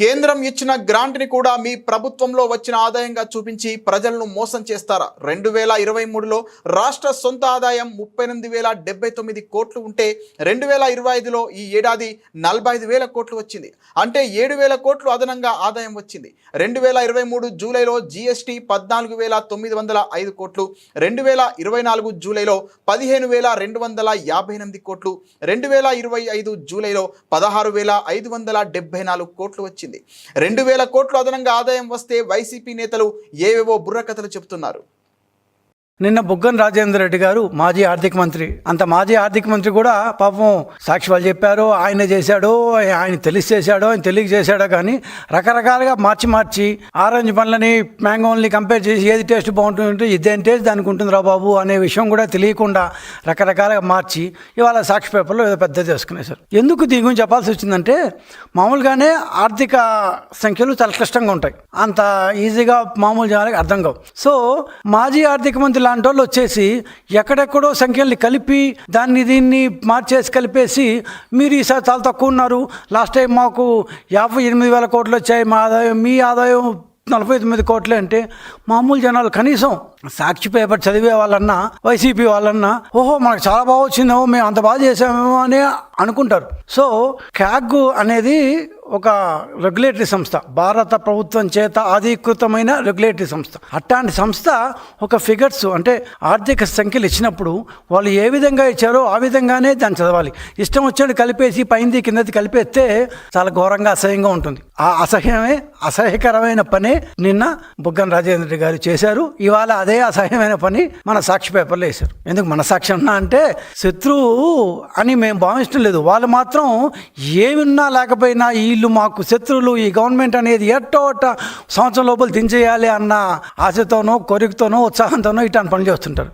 కేంద్రం ఇచ్చిన గ్రాంట్ని కూడా మీ ప్రభుత్వంలో వచ్చిన ఆదాయంగా చూపించి ప్రజలను మోసం చేస్తారా? రెండు వేల ఇరవై మూడులో రాష్ట్ర సొంత ఆదాయం ముప్పై ఎనిమిది వేల డెబ్బై తొమ్మిది కోట్లు ఉంటే రెండు వేల ఇరవై ఐదులో ఈ ఏడాది నలభై ఐదు వేల కోట్లు వచ్చింది. అంటే ఏడు వేల కోట్లు అదనంగా ఆదాయం వచ్చింది. రెండు వేల ఇరవై మూడు జూలైలో జీఎస్టీ పద్నాలుగు వేల తొమ్మిది వందల ఐదు కోట్లు. రెండు వేల ఇరవై నాలుగు జూలైలో పదిహేను వేల రెండు వందల యాభై ఎనిమిది కోట్లు. రెండు వేల ఇరవై ఐదు జూలైలో పదహారు వేల ఐదు వందల డెబ్బై నాలుగు కోట్లు వచ్చింది. రెండు వేల కోట్లు అదనంగా ఆదాయం వస్తే వైసీపీ నేతలు ఏవేవో బుర్రకథలు చెబుతున్నారు నిన్న బుగ్గన రాజేందర్ రెడ్డి గారు మాజీ ఆర్థిక మంత్రి. అంత మాజీ ఆర్థిక మంత్రి కూడా పాపం సాక్షి వాళ్ళు చెప్పారు ఆయన చేశాడో ఆయన తెలిసి చేశాడో ఆయన తెలియక చేశాడో కానీ రకరకాలుగా మార్చి మార్చి ఆరెంజ్ పండ్లని మ్యాంగోల్ని కంపేర్ చేసి ఏది టేస్ట్ బాగుంటుందంటే ఇదేం టేస్ట్ దానికి ఉంటుందిరా బాబు అనే విషయం కూడా తెలియకుండా రకరకాలుగా మార్చి ఇవాళ సాక్షి పేపర్లో ఏదో పెద్ద చేసుకునేశారు ఎందుకు దీని గురించి చెప్పాల్సి వచ్చిందంటే మామూలుగానే ఆర్థిక సంఖ్యలు చాలా క్లిష్టంగా ఉంటాయి. అంత ఈజీగా మామూలు జనాలకు అర్థం కావు. సో మాజీ ఆర్థిక మంత్రి లాంటి వాళ్ళు వచ్చేసి ఎక్కడెక్కడో సంఖ్యల్ని కలిపి దాన్ని దీన్ని మార్చేసి కలిపేసి మీరు ఈసారి చాలా తక్కువ ఉన్నారు. లాస్ట్ టైం మాకు యాభై ఎనిమిది వేల కోట్లు వచ్చాయి. మా ఆదాయం మీ ఆదాయం నలభై తొమ్మిది కోట్లే అంటే మామూలు జనాలు కనీసం సాక్షి పేపర్ చదివే వాళ్ళన్నా వైసీపీ వాళ్ళన్నా ఓహో మనకు చాలా బాగా వచ్చిందేమో మేము అంత బాగా చేసామేమో అని అనుకుంటారు. సో క్యాగ్ అనేది ఒక రెగ్యులేటరీ సంస్థ. భారత ప్రభుత్వం చేత అధీకృతమైన రెగ్యులేటరీ సంస్థ. అట్లాంటి సంస్థ ఒక ఫిగర్స్ అంటే ఆర్థిక సంఖ్యలు ఇచ్చినప్పుడు వాళ్ళు ఏ విధంగా ఇచ్చారో ఆ విధంగానే దాన్ని చదవాలి. ఇష్టం వచ్చినట్టు కలిపేసి పైంది కిందది కలిపేస్తే చాలా ఘోరంగా అసహ్యంగా ఉంటుంది. ఆ అసహ్యమే అసహ్యకరమైన పనే నిన్న బుగ్గన రాజేంద్ర గారు చేశారు. ఇవాళ అదే అసహ్యమైన పని మన సాక్షి పేపర్లో వేశారు. ఎందుకు మన సాక్షి అన్నా అంటే శత్రువు అని మేము భావించడం లేదు. వాళ్ళు మాత్రం ఏమున్నా లేకపోయినా ఈ వీళ్ళు మాకు శత్రువులు ఈ గవర్నమెంట్ అనేది ఎట్టో అట్ట సంవత్సరం లోపల దించేయాలి అన్న ఆశతోనో కోరికతోనో ఉత్సాహంతోనో ఇట్లాంటి పనులు చేస్తుంటారు.